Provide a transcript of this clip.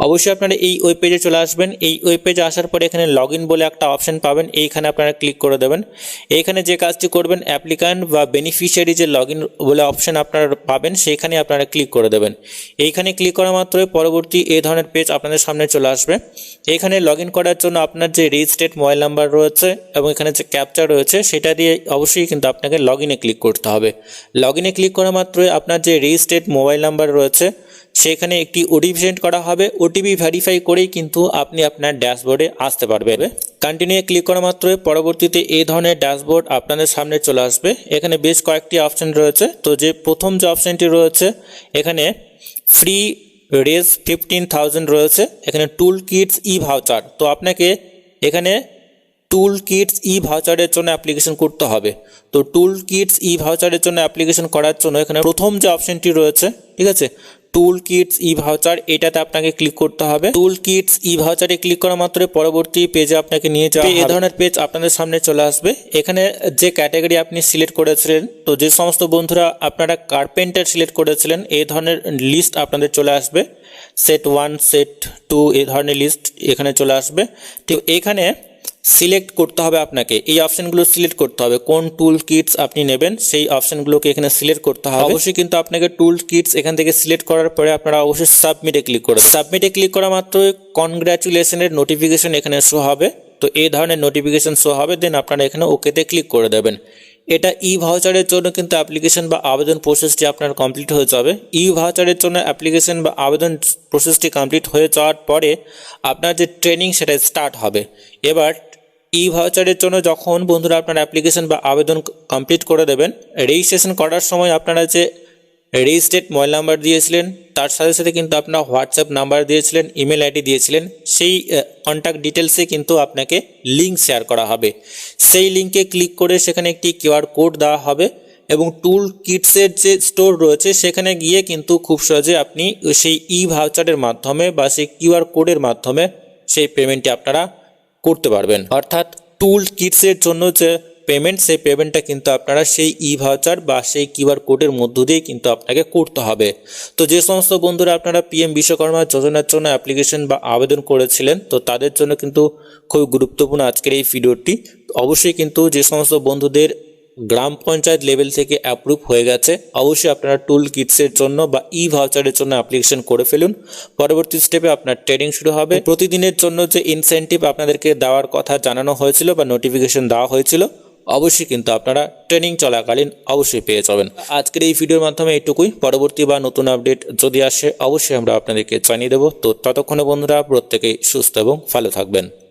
অবশ্যই আপনারা এই ওয়েব পেজে চলে আসবেন। এই ওয়েব পেজে আসার পরে এখানে লগ বলে একটা অপশন পাবেন। এইখানে আপনারা ক্লিক করে দেবেন। এইখানে যে কাজটি করবেন অ্যাপ্লিকান্ট বা বেনিফিশিয়ারি যে লগ বলে অপশন আপনারা পাবেন, সেইখানে আপনারা ক্লিক করে দেবেন। এইখানে ক্লিক করা মাত্রই পরবর্তী এই ধরনের পেজ আপনাদের সামনে চলে আসবে। এইখানে লগ করার জন্য আপনার যে রেজিস্ট্রেড মোবাইল নাম্বার রয়েছে এবং এখানে যে ক্যাপচার রয়েছে, সেটা দিয়ে অবশ্যই কিন্তু আপনাকে লগ ক্লিক করতে হবে। লগ ক্লিক করা মাত্রই আপনার যে রেজিস্ট্রেড মোবাইল নাম্বার রয়েছে সেখানে একটি ওটিপি সেন্ড করা হবে। ওটিপি ভেরিফাই করেই কিন্তু আপনি আপনার ড্যাশবোর্ডে আসতে পারবেন। কন্টিনিউ ক্লিক করা মাত্রই পরবর্তীতে এই ধরনের ড্যাশবোর্ড আপনাদের সামনে চলে আসবে। এখানে বেশ কয়েকটি অপশন রয়েছে। তো যে প্রথম যে অপশনটি রয়েছে, এখানে ফ্রি রেজ ফিফটিন থাউজেন্ড রয়েছে। এখানে টুল কিটস ই ভাউচার তো আপনাকে এখানে টুল কিটস ই ভাউচারের জন্য অ্যাপ্লিকেশন করতে হবে। তো টুল কিটস ই ভাউচারের জন্য অ্যাপ্লিকেশন করার জন্য এখানে প্রথম যে অপশনটি রয়েছে, ঠিক আছে? টুল কিটস ই ভাউচার এটাতে আপনাকে ক্লিক করতে হবে। টুল কিটস ই ভাউচারে ক্লিক করা মাত্র পরবর্তী পেজে আপনাকে নিয়ে যাওয়া এই ধরনের পেজ আপনাদের সামনে চলে আসবে। এখানে যে ক্যাটাগরি আপনি সিলেক্ট করেছিলেন, তো যে সমস্ত বন্ধুরা আপনারা কার্পেন্টার সিলেক্ট করেছিলেন, এই ধরনের লিস্ট আপনাদের চলে আসবে। সেট ওয়ান সেট টু এই ধরনের লিস্ট এখানে চলে আসবে। তো এখানে সিলেক্ট করতে হবে আপনাকে। এই অপশনগুলো সিলেক্ট করতে হবে। কোন টুল কিটস আপনি নেবেন, সেই অপশনগুলোকে এখানে সিলেক্ট করতে হবে। অবশ্যই কিন্তু আপনাকে টুল কিটস এখান থেকে সিলেক্ট করার পরে আপনারা অবশ্যই সাবমিটে ক্লিক করবেন। সাবমিটে ক্লিক করা মাত্র কনগ্রাচুলেশনের নোটিফিকেশন এখানে শো হবে। তো এই ধরনের নোটিফিকেশন শো হবে দেন আপনারা এখানে ওকেতে ক্লিক করে দেবেন। এটা ই ভাউচারের জন্য কিন্তু অ্যাপ্লিকেশন বা আবেদন প্রসেসটি আপনার কমপ্লিট হয়ে যাবে। ই ভাউচারের জন্য অ্যাপ্লিকেশন বা আবেদন প্রসেসটি কমপ্লিট হয়ে যাওয়ার পরে আপনার যে ট্রেনিং সেটা স্টার্ট হবে। এবার ই ভাউচারের জন্য যখন বন্ধুরা আপনার অ্যাপ্লিকেশন বা আবেদন কমপ্লিট করে দেবেন রেজিস্ট্রেশন করার সময় আপনারা যে রেজিস্ট্রেড মোবাইল নাম্বার দিয়েছিলেন, তার সাথে সাথে কিন্তু আপনার হোয়াটসঅ্যাপ নাম্বার দিয়েছিলেন, ইমেল আইডি দিয়েছিলেন, সেই কন্ট্যাক্ট ডিটেলসে কিন্তু আপনাকে লিঙ্ক শেয়ার করা হবে। সেই লিঙ্কে ক্লিক করে সেখানে একটি কিউআর কোড দেওয়া হবে এবং টুল কিটসের যে স্টোর রয়েছে, সেখানে গিয়ে কিন্তু খুব সহজে আপনি সেই ই ভাউচারের মাধ্যমে বা সেই কিউআর কোডের মাধ্যমে সেই পেমেন্টটি আপনারা করতে পারবেন। অর্থাৎ টুল কিটসের জন্য যে পেমেন্ট সেই পেমেন্টটা কিন্তু আপনারা সেই ই ভাউচার বা সেই কিউআর কোডের মধ্য দিয়ে কিন্তু আপনাকে করতে হবে। তো যে সমস্ত বন্ধুরা আপনারা পিএম বিশ্বকর্মা যোজনার জন্য অ্যাপ্লিকেশন বা আবেদন করেছিলেন, তো তাদের জন্য কিন্তু খুব গুরুত্বপূর্ণ আজকের এই ভিডিওটি। অবশ্যই কিন্তু যে সমস্ত বন্ধুদের গ্রাম পঞ্চায়েত লেভেল থেকে অ্যাপ্রুভ হয়ে গেছে, অবশ্যই আপনারা টুল কিটসের জন্য বা ই ভাউচারের জন্য অ্যাপ্লিকেশন করে ফেলুন। পরবর্তী স্টেপে আপনার ট্রেনিং শুরু হবে। প্রতিদিনের জন্য যে ইনসেন্টিভ আপনাদেরকে দেওয়ার কথা জানানো হয়েছিল বা নোটিফিকেশন দেওয়া হয়েছিল অবশ্যই কিন্তু আপনারা ট্রেনিং চলাকালীন অবশ্যই পেয়ে যাবেন। আজকের এই ভিডিওর মাধ্যমে এইটুকুই। পরবর্তী বা নতুন আপডেট যদি আসে, অবশ্যই আমরা আপনাদেরকে জানিয়ে দেবো। তো ততক্ষণে বন্ধুরা, প্রত্যেকেই সুস্থ এবং ভালো থাকবেন।